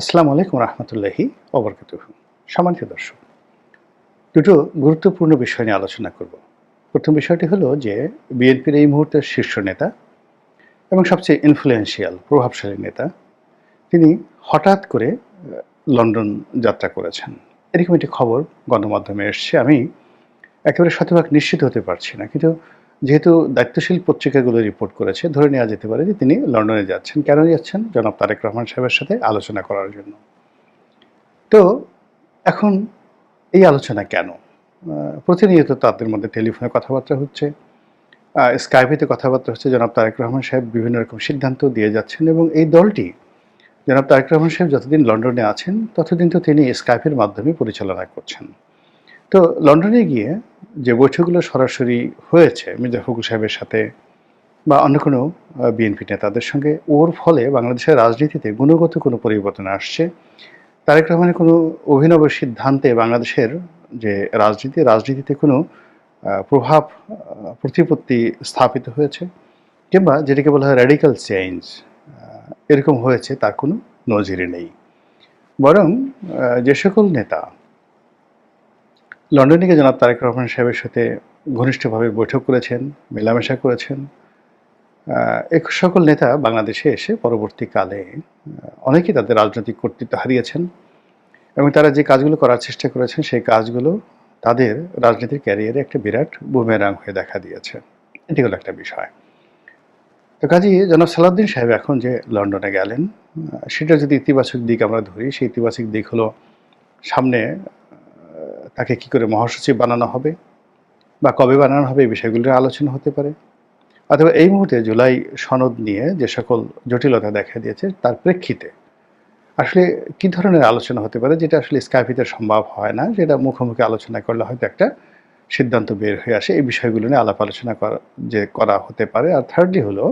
আসসালামু আলাইকুম রহমতুল্লাহি অবরকাত সম্মানিত দর্শক, দুটো গুরুত্বপূর্ণ বিষয় নিয়ে আলোচনা করব। প্রথম বিষয়টি হলো যে, বিএনপির এই মুহূর্তের শীর্ষ নেতা এবং সবচেয়ে ইনফ্লুয়েন্সিয়াল প্রভাবশালী নেতা, তিনি হঠাৎ করে লন্ডন যাত্রা করেছেন। এরকম একটি খবর গণমাধ্যমে এসছে। আমি একেবারে শতভাগ নিশ্চিত হতে পারছি না, কিন্তু যেহেতু দায়িত্বশীল পত্রিকাগুলো রিপোর্ট করেছে, ধরে নেওয়া যেতে পারে যে তিনি লন্ডনে যাচ্ছেন। কেন যাচ্ছেন? জনাব তারেক রহমান সাহেবের সাথে আলোচনা করার জন্য। তো এখন এই আলোচনা কেন? প্রতিনিয়ত তাদের মধ্যে টেলিফোনে কথাবার্তা হচ্ছে। স্কাইপেতে কথাবার্তা হচ্ছে। জনাব তারেক রহমান সাহেব বিভিন্ন রকম সিদ্ধান্ত দিয়ে যাচ্ছেন এবং এই দলটি, জনাব তারেক রহমান সাহেব যতদিন লন্ডনে আছেন, ততদিন তো তিনি স্কাইপের মাধ্যমে পরিচালনা করছেন। তো লন্ডনে গিয়ে যে বৈঠকগুলো সরাসরি হয়েছে, মির্জা ফখরুল সাহেবের সাথে বা অন্য কোনো বিএনপি নেতাদের সঙ্গে, ওর ফলে বাংলাদেশের রাজনীতিতে গুণগত কোনো পরিবর্তন আসছে। তারেক রহমানের কোনো অভিনব সিদ্ধান্তে বাংলাদেশের যে রাজনীতি, রাজনীতিতে কোনো প্রভাব প্রতিপত্তি স্থাপিত হয়েছে কিংবা যেটাকে বলা হয় র্যাডিক্যাল চেঞ্জ এরকম হয়েছে, তার কোনো নজিরে নেই। বরং যে সকল নেতা লন্ডনে গিয়ে জনাব তারেক রহমান সাহেবের সাথে ঘনিষ্ঠভাবে বৈঠক করেছেন, মেলামেশা করেছেন। এই সকল নেতা বাংলাদেশে এসে পরবর্তীকালে অনেকেই তাদের রাজনৈতিক কর্তৃত্ব হারিয়েছেন এবং তারা যে কাজগুলো করার চেষ্টা করেছেন, সেই কাজগুলো তাদের রাজনীতির ক্যারিয়ারে একটা বিরাট বুমেরাং হয়ে দেখা দিয়েছে। এটি হলো একটা বিষয়। তো কাজী, জনাব সালাউদ্দিন সাহেব এখন যে লন্ডনে গেলেন সেটা যদি ইতিবাচক দিক আমরা ধরি, সেই ইতিবাচক দিক হলো সামনে তাকে কি করে মহাসচিব বানানো হবে বা কবে বানানো হবে এই বিষয়গুলির আলোচনা হতে পারে? অথবা এই মুহূর্তে জুলাই সনদ নিয়ে যে সকল জটিলতা দেখা দিয়েছে, তার প্রেক্ষিতে আসলে কি ধরনের আলোচনা হতে পারে যেটা আসলে স্কাইপিতে সম্ভব হয় না? যেটা মুখোমুখি আলোচনা করলে হয়তো একটা সিদ্ধান্ত বের হয়ে আসে। এই বিষয়গুলো নিয়ে আলাপ আলোচনা করা, যে করা হতে পারে। আর থার্ডলি হলো,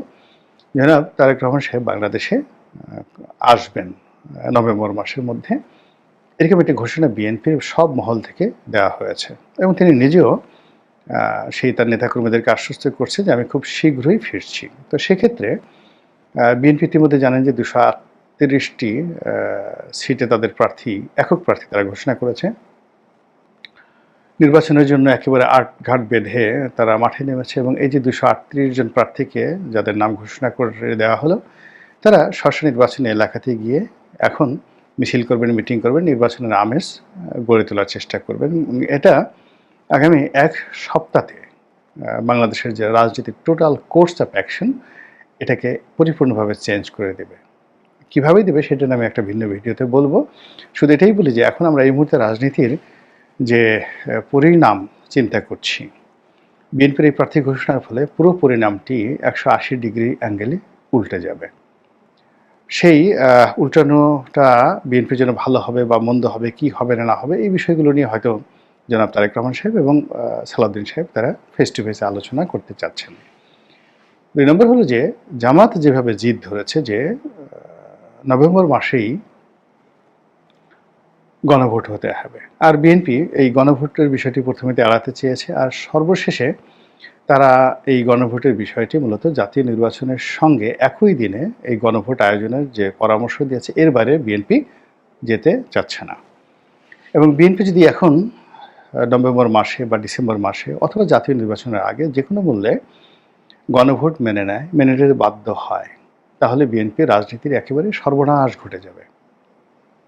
জনাব তারেক রহমান সাহেব বাংলাদেশে আসবেন নভেম্বর মাসের মধ্যে। এরকম একটি ঘোষণা বিএনপির সব মহল থেকে দেওয়া হয়েছে। এবং তিনি নিজেও সেই তার নেতাকর্মীদেরকে আশ্বস্ত করছে যে আমি খুব শীঘ্রই ফিরছি। তো সেক্ষেত্রে বিএনপি ইতিমধ্যে জানেন যে দুশো আটত্রিশটি সিটে তাদের প্রার্থী, একক প্রার্থী তারা ঘোষণা করেছে। নির্বাচনের জন্য একেবারে আট ঘাট বেঁধে তারা মাঠে নেমেছে এবং এই যে দুশো আটত্রিশ জন প্রার্থীকে যাদের নাম ঘোষণা করে দেওয়া হলো, তারা স্বশ নির্বাচনী এলাকাতে গিয়ে এখন মিছিল করবেন, মিটিং করবেন, নির্বাচনের আমেজ গড়ে তোলার চেষ্টা করবেন। এটা আগামী এক সপ্তাহে বাংলাদেশের যে রাজনীতির টোটাল কোর্স অফ অ্যাকশন এটাকে পরিপূর্ণভাবে চেঞ্জ করে দেবে। কীভাবে দেবে সেটা আমি একটা ভিন্ন ভিডিওতে বলব। শুধু এটাই বলি যে এখন আমরা এই মুহূর্তে রাজনীতির যে পরিণাম চিন্তা করছি, বিএনপির এই প্রার্থী ঘোষণার ফলে পুরো পরিণামটি একশো আশি ডিগ্রি অ্যাঙ্গেলে উল্টে যাবে। সেই উল্টানোটা বিএনপির জন্য ভালো হবে বা মন্দ হবে, কি হবে না না হবে, এই বিষয়গুলো নিয়ে হয়তো জনাব তারেক রহমান সাহেব এবং সালাউদ্দিন সাহেব তারা ফেস টু ফেসে আলোচনা করতে চাচ্ছেন। দুই নম্বর হলো যে, জামাত যেভাবে জিদ ধরেছে যে নভেম্বর মাসেই গণভোট হতে হবে। আর বিএনপি এই গণভোটের বিষয়টি প্রথমে এড়াতে চেয়েছে। আর সর্বশেষে তারা এই গণভোটের বিষয়টি মূলত জাতীয় নির্বাচনের সঙ্গে একই দিনে এই গণভোট আয়োজনের যে পরামর্শ দিয়েছে, এর বাইরে বিএনপি যেতে চাচ্ছে না। এবং বিএনপি যদি এখন নভেম্বর মাসে বা ডিসেম্বর মাসে অথবা জাতীয় নির্বাচনের আগে যে কোনো মূল্যে গণভোট মেনে নেয়, মেনে নিতে বাধ্য হয়, তাহলে বিএনপি রাজনীতির একেবারে সর্বনাশ ঘটে যাবে।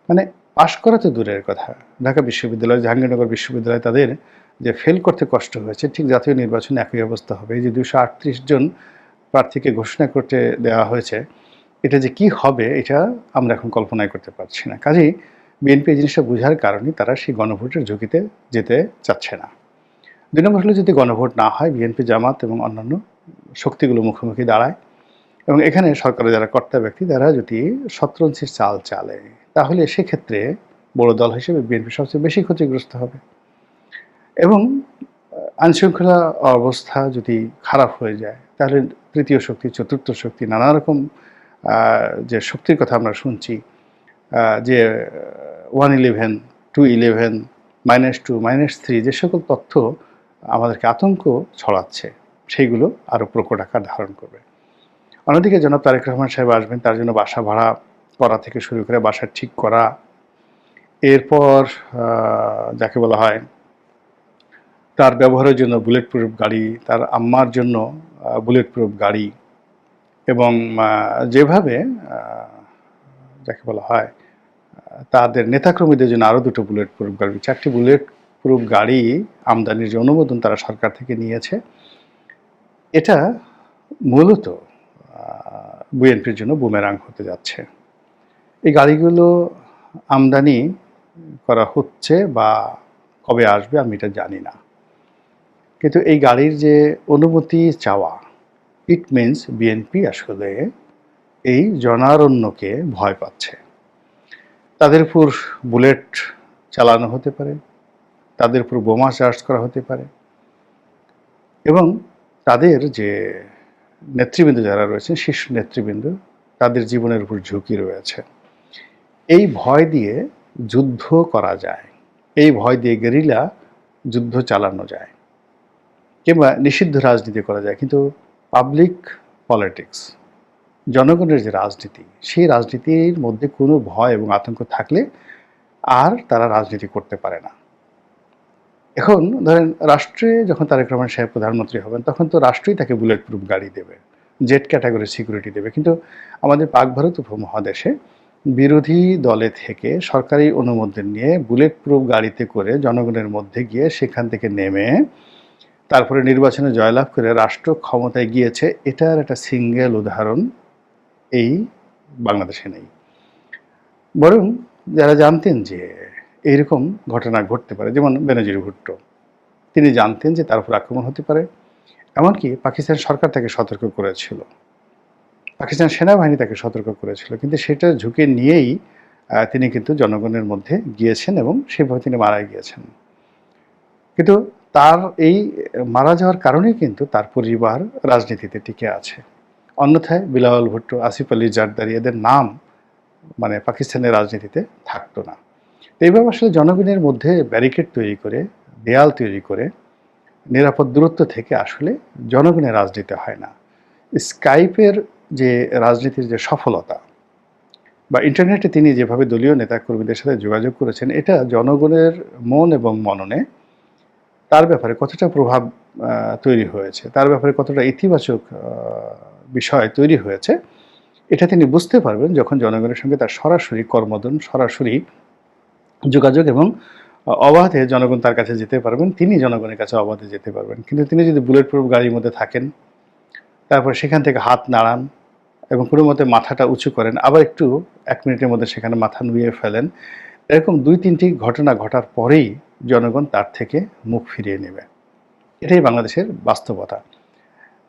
মানে পাশ করা তো দূরের কথা। ঢাকা বিশ্ববিদ্যালয়, জাহাঙ্গীরনগর বিশ্ববিদ্যালয় তাদের যে ফেল করতে কষ্ট হয়েছে, ঠিক জাতীয় নির্বাচনে একই অবস্থা হবে। এই যে দুশো আটত্রিশ জন প্রার্থীকে ঘোষণা করতে দেওয়া হয়েছে, এটা যে কি হবে, এটা আমরা এখন কল্পনাই করতে পারছি না। কাজেই বিএনপি এই জিনিসটা বোঝার কারণে তারা সেই গণভোটের ঝুঁকিতে যেতে চাচ্ছে না। দুই নম্বর হলো যদি গণভোট না হয় বিএনপি জামাত এবং অন্যান্য শক্তিগুলো মুখোমুখি দাঁড়ায় এবং এখানে সরকারের যারা কর্তা ব্যক্তি, তারা যদি শতরঞ্চির চাল চালে তাহলে সেক্ষেত্রে বড় দল হিসেবে বিএনপি সবচেয়ে বেশি ক্ষতিগ্রস্ত হবে। এবং আইনশৃঙ্খলা অবস্থা যদি খারাপ হয়ে যায়, তাহলে তৃতীয় শক্তি, চতুর্থ শক্তি, নানা রকম যে শক্তির কথা আমরা শুনছি যে one eleven two eleven minus two minus three যে সকল তথ্য আমাদেরকে আতঙ্ক ছড়াচ্ছে, সেইগুলো আরও প্রকট আকার ধারণ করবে। অন্যদিকে জনাব তারেক রহমান সাহেব আসবেন, তার জন্য বাসা ভাড়া করা থেকে শুরু করে বাসা ঠিক করা। এরপর যাকে বলা হয়, তার ব্যবহারের জন্য বুলেট প্রুফ গাড়ি, তার আম্মার জন্য বুলেট প্রুফ গাড়ি এবং যেভাবে যাকে বলা হয়, তাদের নেতাকর্মীদের জন্য আরও দুটো বুলেট প্রুফ গাড়ি, চারটি বুলেট প্রুফ গাড়ি আমদানির যে অনুমোদন তারা সরকার থেকে নিয়েছে। এটা মূলত বিএনপির জন্য বুমেরাং হতে যাচ্ছে। এই গাড়িগুলো আমদানি করা হচ্ছে বা কবে আসবে আমি এটা জানি না। কিন্তু এই গাড়ির যে অনুমতি চাওয়া ইট মিনস বিএনপি আসলে এই জনারণ্যকে ভয় পাচ্ছে। তাদের উপর বুলেট চালানো হতে পারে, তাদের উপর বোমা চার্জ করা হতে পারে এবং তাদের যে নেতৃবৃন্দ যারা রয়েছেন, শীর্ষ নেতৃবৃন্দ, তাদের জীবনের উপর ঝুঁকি রয়েছে। এই ভয় দিয়ে যুদ্ধ করা যায়। এই ভয় দিয়ে গেরিলা যুদ্ধ চালানো যায়। কিংবা নিষিদ্ধ রাজনীতি করা যায়। কিন্তু পাবলিক পলিটিক্স, জনগণের যে রাজনীতি, সেই রাজনীতির মধ্যে কোনো ভয় এবং আতঙ্ক থাকলে আর তারা রাজনীতি করতে পারে না। এখন ধরেন রাষ্ট্রে যখন তারেক রহমান সাহেব প্রধানমন্ত্রী হবেন, তখন তো রাষ্ট্রই তাকে বুলেট প্রুফ গাড়ি দেবে, জেট ক্যাটাগরি সিকিউরিটি দেবে। কিন্তু আমাদের পাক ভারত উপমহাদেশে বিরোধী দলে থেকে সরকারি অনুমোদন নিয়ে বুলেট প্রুফ গাড়িতে করে জনগণের মধ্যে গিয়ে সেখান থেকে নেমে তারপরে নির্বাচনে জয়লাভ করে রাষ্ট্র ক্ষমতায় গিয়েছে, এটার একটা সিঙ্গেল উদাহরণ এই বাংলাদেশে নেই। বরং যারা জানতেন যে এইরকম ঘটনা ঘটতে পারে, যেমন বেনজির ভুট্টো, তিনি জানতেন যে তার উপর আক্রমণ হতে পারে, এমনকি পাকিস্তান সরকার তাকে সতর্ক করেছিল। পাকিস্তান সেনাবাহিনী তাকে সতর্ক করেছিল। কিন্তু সেটা ঝুঁকি নিয়েই তিনি কিন্তু জনগণের মধ্যে গিয়েছেন এবং সেভাবে তিনি মারা গিয়েছেন। কিন্তু তার এই মারা যাওয়ার কারণেই কিন্তু তার পরিবার রাজনীতিতে টিকে আছে। অন্যথায় বিলাওয়াল ভুট্টো, আসিফ আলী জারদারি এদের নাম মানে পাকিস্তানের রাজনীতিতে থাকতো না। এইভাবে আসলে জনগণের মধ্যে ব্যারিকেড তৈরি করে, দেয়াল তৈরি করে, নিরাপদ দূরত্ব থেকে আসলে জনগণের রাজনীতি হয় না। স্কাইপের যে রাজনীতির যে সফলতা বা ইন্টারনেটে তিনি যেভাবে দলীয় নেতাকর্মীদের সাথে যোগাযোগ করেছেন, এটা জনগণের মন এবং মননে তার ব্যাপারে কতটা প্রভাব তৈরি হয়েছে, তার ব্যাপারে কতটা ইতিবাচক বিষয় তৈরি হয়েছে, এটা তিনি বুঝতে পারবেন যখন জনগণের সঙ্গে তার সরাসরি কর্মদন, সরাসরি যোগাযোগ এবং অবাধে জনগণ তার কাছে যেতে পারবেন, তিনি জনগণের কাছে অবাধে যেতে পারবেন। কিন্তু তিনি যদি বুলেট প্রুফ গাড়ির মধ্যে থাকেন, তারপর সেখান থেকে হাত নাড়ান এবং কোনো মতে মাথাটা উঁচু করেন। আবার একটু এক মিনিটের মধ্যে সেখানে মাথা নুয়ে ফেলেন। এরকম দুই তিনটি ঘটনা ঘটার পরেই জনগণ তার থেকে মুখ ফিরিয়ে নেবে। এটাই বাংলাদেশের বাস্তবতা।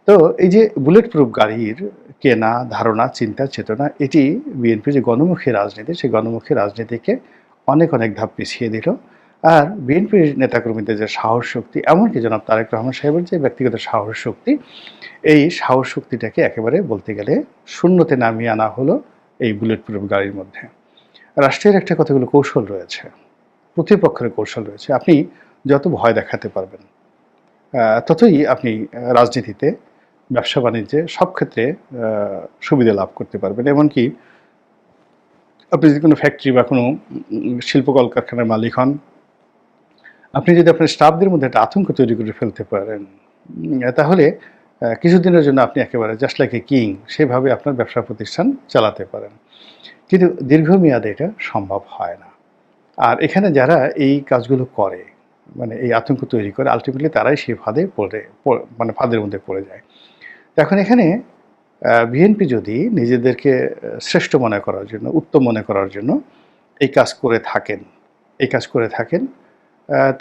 তো এই যে বুলেট প্রুফ গাড়ির কেনা, ধারণা, চিন্তা, চেতনা, এটি বিএনপির যে গণমুখী রাজনীতি, সেই গণমুখী রাজনীতিকে অনেক অনেক ধাপ পিছিয়ে দিল। আর বিএনপির নেতাকর্মীদের যে সাহস শক্তি, এমনকি জনাব তারেক রহমান সাহেবের যে ব্যক্তিগত সাহস শক্তি, এই সাহস শক্তিটাকে একেবারে বলতে গেলে শূন্যতে নামিয়ে আনা হলো এই বুলেট প্রুফ গাড়ির মধ্যে। রাষ্ট্রের একটা কতগুলো কৌশল রয়েছে, প্রতিপক্ষের কৌশল রয়েছে, আপনি যত ভয় দেখাতে পারবেন ততই আপনি রাজনীতিতে, ব্যবসা বাণিজ্যে সব ক্ষেত্রে সুবিধা লাভ করতে পারবেন। এমনকি আপনি যদি কোনো ফ্যাক্টরি বা কোনো শিল্প কলকারখানার মালিক হন আপনি যদি আপনার স্টাফদের মধ্যে একটা আতঙ্ক তৈরি করে ফেলতে পারেন তাহলে কিছুদিনের জন্য আপনি একেবারে জাস্ট লাইক এ কিং সেভাবে আপনার ব্যবসা প্রতিষ্ঠান চালাতে পারেন। কিন্তু দীর্ঘমেয়াদে এটা সম্ভব হয় না। আর এখানে যারা এই কাজগুলো করে মানে এই আতঙ্ক তৈরি করে আলটিমেটলি তারাই সেই ফাঁদে পড়ে মানে ফাঁদের মধ্যে পড়ে যায়। এখন এখানে বিএনপি যদি নিজেদেরকে শ্রেষ্ঠ মনে করার জন্য, উত্তম মনে করার জন্য এই কাজ করে থাকেন, এই কাজ করে থাকেন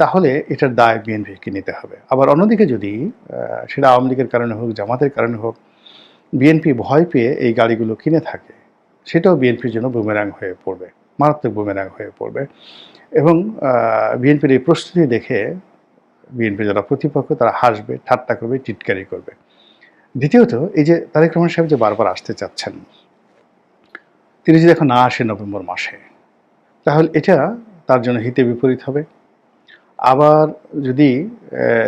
তাহলে এটার দায় বিএনপিকে নিতে হবে। আবার অন্যদিকে যদি সেটা আওয়ামী লীগের কারণে হোক, জামাতের কারণে হোক বিএনপি ভয় পেয়ে এই গাড়িগুলো কিনে থাকে, সেটাও বিএনপির জন্য বুমেরাং হয়ে পড়বে, মারাত্মক বুমেরাং হয়ে পড়বে। এবং বিএনপির এই প্রস্তুতি দেখে বিএনপি যারা প্রতিপক্ষ, তারা হাসবে, ঠাট্টা করবে, টিটকারি করবে। দ্বিতীয়ত, এই যে তারেক রহমান সাহেব যে বারবার আসতে চাচ্ছেন, তিনি যদি এখন না আসে নভেম্বর মাসে, তাহলে এটা তার জন্য হিতে বিপরীত হবে। আবার যদি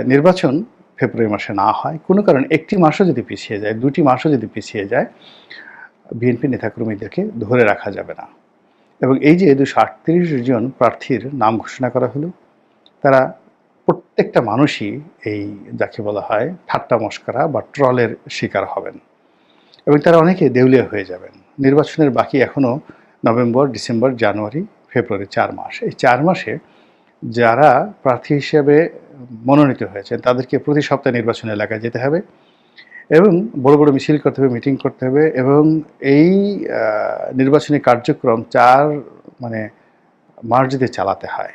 নির্বাচন ফেব্রুয়ারি মাসে না হয়, কোনো কারণে একটি মাসও যদি পিছিয়ে যায়, দুটি মাসও যদি পিছিয়ে যায়, বিএনপি নেতাকর্মীদেরকে ধরে রাখা যাবে না। এবং এই যে দুশো আটত্রিশ জন প্রার্থীর নাম ঘোষণা করা হলো, তারা প্রত্যেকটা মানুষই এই যাকে বলা হয় ঠাট্টা মস্করা বা ট্রলের শিকার হবেন। এবং তারা অনেকে দেউলিয়া হয়ে যাবেন। নির্বাচনের বাকি এখনও নভেম্বর, ডিসেম্বর, জানুয়ারি, ফেব্রুয়ারি চার মাস। এই চার মাসে যারা প্রার্থী হিসেবে মনোনীত হয়েছে তাদেরকে প্রতি সপ্তাহে নির্বাচন এলাকায় যেতে হবে এবং বড় বড় মিছিল করতে হবে, মিটিং করতে হবে এবং এই নির্বাচনী কার্যক্রম চার মানে মার্জিতে চালাতে হয়।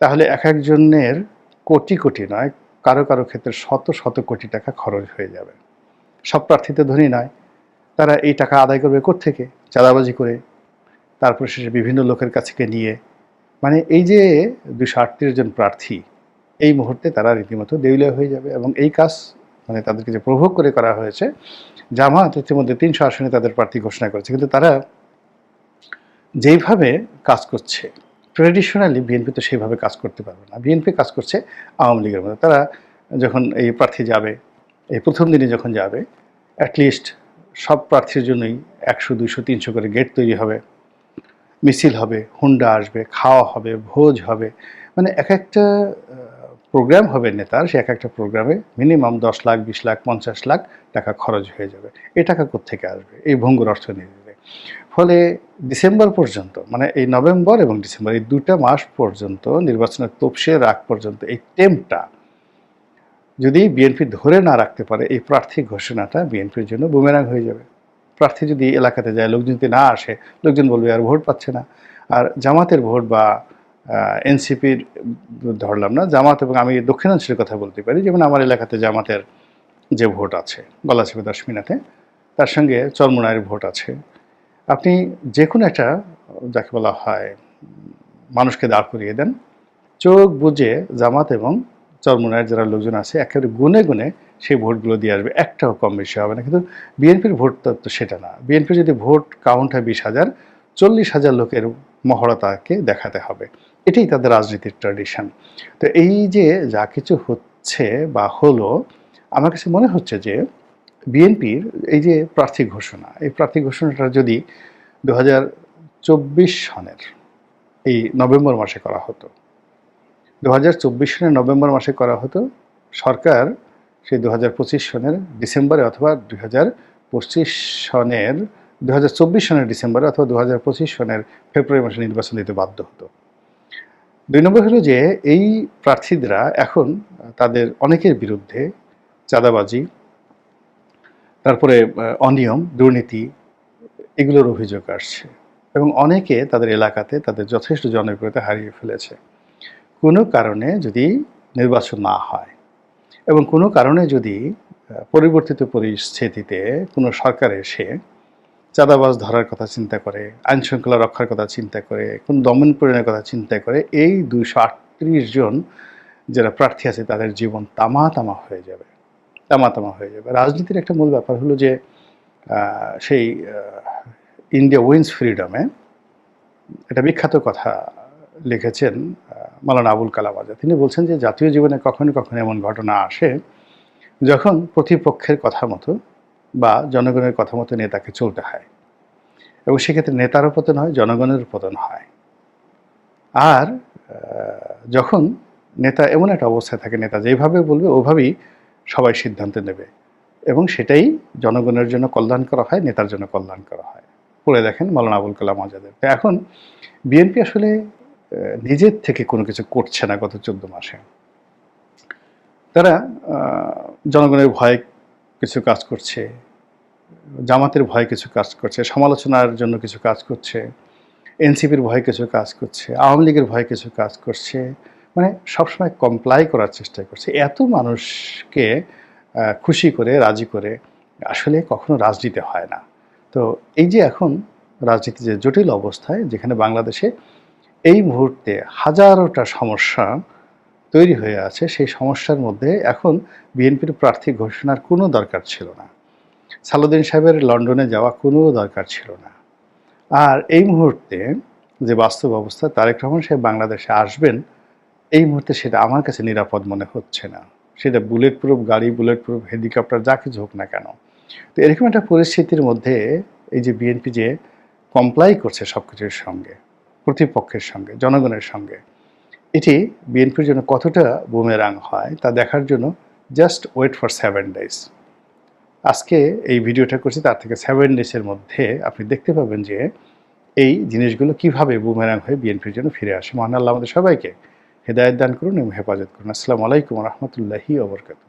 তাহলে এক একজনের কোটি কোটি নয়, কারও কারও ক্ষেত্রে শত শত কোটি টাকা খরচ হয়ে যাবে। সব প্রার্থীতে ধনী নয়, তারা এই টাকা আদায় করবে থেকে চাঁদাবাজি করে, তারপর শেষে বিভিন্ন লোকের কাছ নিয়ে মানে এই যে দুশো আটত্রিশ জন প্রার্থী, এই মুহূর্তে তারা রীতিমতো দেউলিয়া হয়ে যাবে এবং এই কাজ মানে তাদেরকে যে প্রভোগ করে করা হয়েছে, জামাত ইতিমধ্যে তিনশো আসনে তাদের প্রার্থী ঘোষণা করেছে। কিন্তু তারা যেইভাবে কাজ করছে ট্রেডিশনালি বিএনপি তো সেইভাবে কাজ করতে পারবে না। বিএনপি কাজ করছে আওয়ামী লীগের মধ্যে। তারা যখন এই প্রার্থী যাবে, এই প্রথম দিনে যখন যাবে অ্যাটলিস্ট সব প্রার্থীর জন্যই একশো, দুইশো, তিনশো করে গেট তৈরি হবে। মিছিল হবে, হুন্ডা আসবে, খাওয়া হবে, ভোজ হবে। মানে এক একটা প্রোগ্রাম হবে নেতার, সে এক একটা প্রোগ্রামে মিনিমাম দশ লাখ, বিশ লাখ, পঞ্চাশ লাখ টাকা খরচ হয়ে যাবে। এই টাকা কোত্থেকে আসবে? এই ভঙ্গুর অর্থনীতিতে ফলে ডিসেম্বর পর্যন্ত মানে এই নভেম্বর এবং ডিসেম্বর, এই দুটা মাস পর্যন্ত, নির্বাচনের তপসিয়ে রাখ পর্যন্ত, এই টেমটা যদি বিএনপি ধরে না রাখতে পারে, এই প্রার্থী ঘোষণাটা বিএনপির জন্য বুমেরাং হয়ে যাবে। প্রার্থী যদি এলাকাতে যায় লোকজন যদি না আসে, লোকজন বলবে, আর ভোট পাচ্ছে না। আর জামাতের ভোট বা এনসিপির, ধরলাম না, জামাত এবং আমি দক্ষিণাঞ্চলের কথা বলতে পারি, যেমন আমার এলাকাতে জামাতের যে ভোট আছে গলাচিপে দশমিনাতে তার সঙ্গে চরমুনায়ের ভোট আছে। আপনি যে কোনো একটা, যাকে বলা হয়, মানুষকে দাঁড় করিয়ে দেন, চোখ বুঝে জামাত এবং চরমুনায়ের যারা লোকজন আছে, একেবারে গুনে গুনে সেই ভোটগুলো দিয়ে আসবে, একটাও কম বেশি হবে না। কিন্তু বিএনপির ভোট তো সেটা না। বিএনপির যদি ভোট কাউন্ট হয় বিশ হাজার, চল্লিশ হাজার লোকের মহড়া তাকে দেখাতে হবে। এটাই তাদের রাজনীতির ট্র্যাডিশন তো এই যে যা কিছু হচ্ছে বা হলো, আমার কাছে মনে হচ্ছে যে বিএনপির এই যে প্রার্থী ঘোষণা, এই প্রার্থী ঘোষণাটা যদি দু হাজার চব্বিশ সনের এই নভেম্বর মাসে করা হতো দু হাজার চব্বিশ সনের নভেম্বর মাসে করা হতো, সরকার সেই দু হাজার পঁচিশ সনের ডিসেম্বরে অথবা দুই হাজার পঁচিশ সনের দু হাজার চব্বিশ সনের ডিসেম্বরে অথবা দু হাজার পঁচিশ সনের ফেব্রুয়ারি মাসে নির্বাচন দিতে বাধ্য হতো। দুই নম্বর হলো যে এই প্রার্থীরা এখন তাদের অনেকের বিরুদ্ধে চাঁদাবাজি, তারপরে অনিয়ম, দুর্নীতি এগুলোর অভিযোগ আসছে এবং অনেকে তাদের এলাকাতে তাদের যথেষ্ট জনপ্রিয়তা হারিয়ে ফেলেছে। কোনো কারণে যদি নির্বাচন না হয় এবং কোনো কারণে যদি পরিবর্তিত পরিস্থিতিতে কোনো সরকার এসে চাঁদাবাজ ধরার কথা চিন্তা করে আইন শৃঙ্খলা রক্ষার কথা চিন্তা করে, কোন দমন পীড়নের কথা চিন্তা করে, এই দুইশো আটত্রিশ জন যারা প্রার্থী আছে তাদের জীবন তামা তামা হয়ে যাবে তামা তামা হয়ে যাবে। রাজনীতির একটা মূল ব্যাপার হলো যে সেই ইন্ডিয়া উইন্স ফ্রিডমে একটা বিখ্যাত কথা লিখেছেন আহ, মাওলানা আবুল কালাম আজাদ। তিনি বলছেন যে জাতীয় জীবনে কখনো কখনো এমন ঘটনা আসে যখন প্রতিপক্ষের কথা মতো বা জনগণের কথা মতো নেতাকে চলতে হয় এবং সেক্ষেত্রে নেতারও পতন হয় জনগণের পতন হয়। আর যখন নেতা এমন একটা অবস্থায় থাকে নেতা যেভাবে বলবে ওভাবেই সবাই সিদ্ধান্ত নেবে এবং সেটাই জনগণের জন্য কল্যাণ করা হয় নেতার জন্য কল্যাণ করা হয়। পড়ে দেখেন মৌলানা আবুল কালাম আজাদের। তো এখন বিএনপি আসলে নিজের থেকে কোনো কিছু করছে না গত চোদ্দ মাসে। তারা জনগণের ভয়ে কিছু কাজ করছে, জামাতের ভয়ে কিছু কাজ করছে, সমালোচনার জন্য কিছু কাজ করছে, এনসিপির ভয়ে কিছু কাজ করছে, আওয়ামী লীগের ভয়ে কিছু কাজ করছে মানে সবসময় কমপ্লাই করার চেষ্টা করছে। এত মানুষকে খুশি করে, রাজি করে আসলে কখনো রাজনীতি হয় না। তো এই যে এখন রাজনীতি যে জটিল অবস্থায়, যেখানে বাংলাদেশে এই মুহূর্তে হাজারোটা সমস্যা তৈরি হয়ে আছে। সেই সমস্যার মধ্যে এখন বিএনপির প্রার্থী ঘোষণার কোনো দরকার ছিল না। সালুদ্দিন সাহেবের লন্ডনে যাওয়া কোনো দরকার ছিল না। আর এই মুহূর্তে যে বাস্তব অবস্থা, তারেক রহমান সাহেব বাংলাদেশে আসবেন, এই মুহূর্তে সেটা আমার কাছে নিরাপদ মনে হচ্ছে না। সেটা বুলেট প্রুফ গাড়ি বুলেট প্রুফ হেলিকপ্টার, যা কিছু হোক না কেন। তো এরকম একটা পরিস্থিতির মধ্যে এই যে বিএনপি যে কমপ্লাই করছে সব কিছুর সঙ্গে প্রতিপক্ষের সঙ্গে, জনগণের সঙ্গে। এটি বিএনপির জন্য কতটা বুমেরাং হয় তা দেখার জন্য just wait for seven days. আজকে এই ভিডিওটা করছি তার থেকে সেভেন ডেজের মধ্যে আপনি দেখতে পাবেন যে এই জিনিসগুলো কীভাবে বুমেরাং হয়ে বিএনপির জন্য ফিরে আসে। মহান আল্লাহ আমাদের সবাইকে হেদায়ত দান করুন এবং হেফাজত করুন। আসসালামু আলাইকুম রহমতুল্লাহি ওবরকাতু